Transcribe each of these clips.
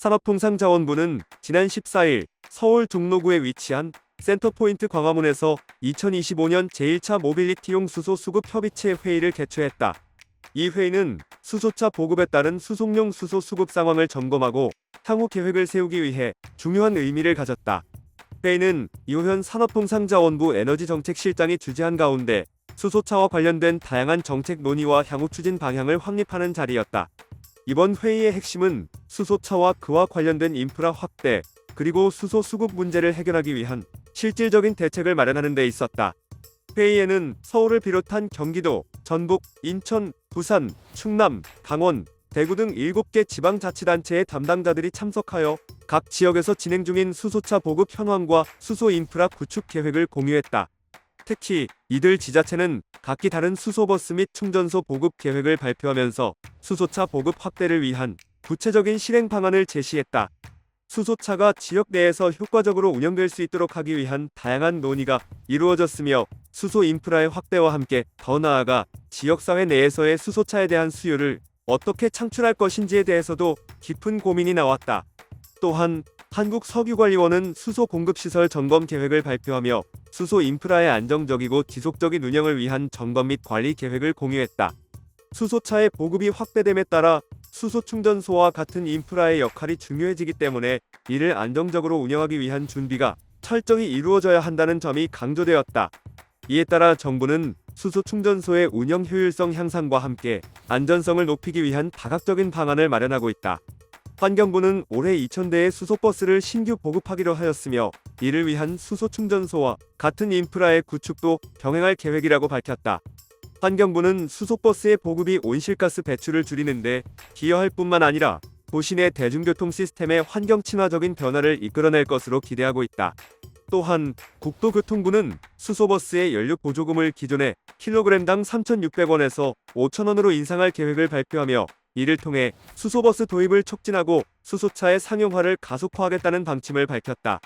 산업통상자원부는 지난 14일 서울 종로구에 위치한 센터포인트 광화문에서 2025년 제1차 모빌리티용 수소 수급 협의체 회의를 개최했다. 이 회의는 수소차 보급에 따른 수송용 수소 수급 상황을 점검하고 향후 계획을 세우기 위해 중요한 의미를 가졌다. 회의는 이호현 산업통상자원부 에너지정책실장이 주재한 가운데 수소차와 관련된 다양한 정책 논의와 향후 추진 방향을 확립하는 자리였다. 이번 회의의 핵심은 수소차와 그와 관련된 인프라 확대, 그리고 수소 수급 문제를 해결하기 위한 실질적인 대책을 마련하는 데 있었다. 회의에는 서울을 비롯한 경기도, 전북, 인천, 부산, 충남, 강원, 대구 등 7개 지방자치단체의 담당자들이 참석하여 각 지역에서 진행 중인 수소차 보급 현황과 수소 인프라 구축 계획을 공유했다. 특히 이들 지자체는 각기 다른 수소버스 및 충전소 보급 계획을 발표하면서 수소차 보급 확대를 위한 구체적인 실행 방안을 제시했다. 수소차가 지역 내에서 효과적으로 운영될 수 있도록 하기 위한 다양한 논의가 이루어졌으며 수소 인프라의 확대와 함께 더 나아가 지역사회 내에서의 수소차에 대한 수요를 어떻게 창출할 것인지에 대해서도 깊은 고민이 나왔다. 또한 한국석유관리원은 수소 공급시설 점검 계획을 발표하며 수소 인프라의 안정적이고 지속적인 운영을 위한 점검 및 관리 계획을 공유했다. 수소차의 보급이 확대됨에 따라 수소 충전소와 같은 인프라의 역할이 중요해지기 때문에 이를 안정적으로 운영하기 위한 준비가 철저히 이루어져야 한다는 점이 강조되었다. 이에 따라 정부는 수소 충전소의 운영 효율성 향상과 함께 안전성을 높이기 위한 다각적인 방안을 마련하고 있다. 환경부는 올해 2,000대의 수소버스를 신규 보급하기로 하였으며 이를 위한 수소 충전소와 같은 인프라의 구축도 병행할 계획이라고 밝혔다. 환경부는 수소버스의 보급이 온실가스 배출을 줄이는데 기여할 뿐만 아니라 도시 내 대중교통 시스템의 환경 친화적인 변화를 이끌어낼 것으로 기대하고 있다. 또한 국토교통부는 수소버스의 연료 보조금을 기존의 킬로그램당 3,600원에서 5,000원으로 인상할 계획을 발표하며 이를 통해 수소버스 도입을 촉진하고 수소차의 상용화를 가속화하겠다는 방침을 밝혔다.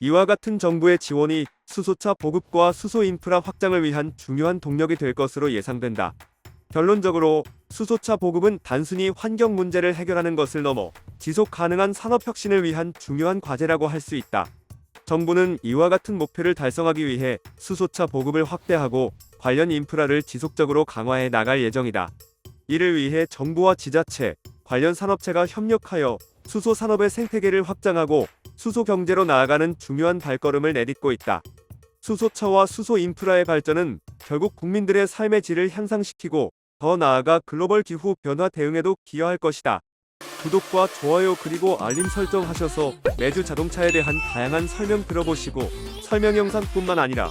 이와 같은 정부의 지원이 수소차 보급과 수소 인프라 확장을 위한 중요한 동력이 될 것으로 예상된다. 결론적으로 수소차 보급은 단순히 환경 문제를 해결하는 것을 넘어 지속 가능한 산업 혁신을 위한 중요한 과제라고 할 수 있다. 정부는 이와 같은 목표를 달성하기 위해 수소차 보급을 확대하고 관련 인프라를 지속적으로 강화해 나갈 예정이다. 이를 위해 정부와 지자체, 관련 산업체가 협력하여 수소 산업의 생태계를 확장하고 수소 경제로 나아가는 중요한 발걸음을 내딛고 있다. 수소차와 수소 인프라의 발전은 결국 국민들의 삶의 질을 향상시키고 더 나아가 글로벌 기후 변화 대응에도 기여할 것이다. 구독과 좋아요 그리고 알림 설정 하셔서 매주 자동차에 대한 다양한 설명 들어보시고 설명 영상뿐만 아니라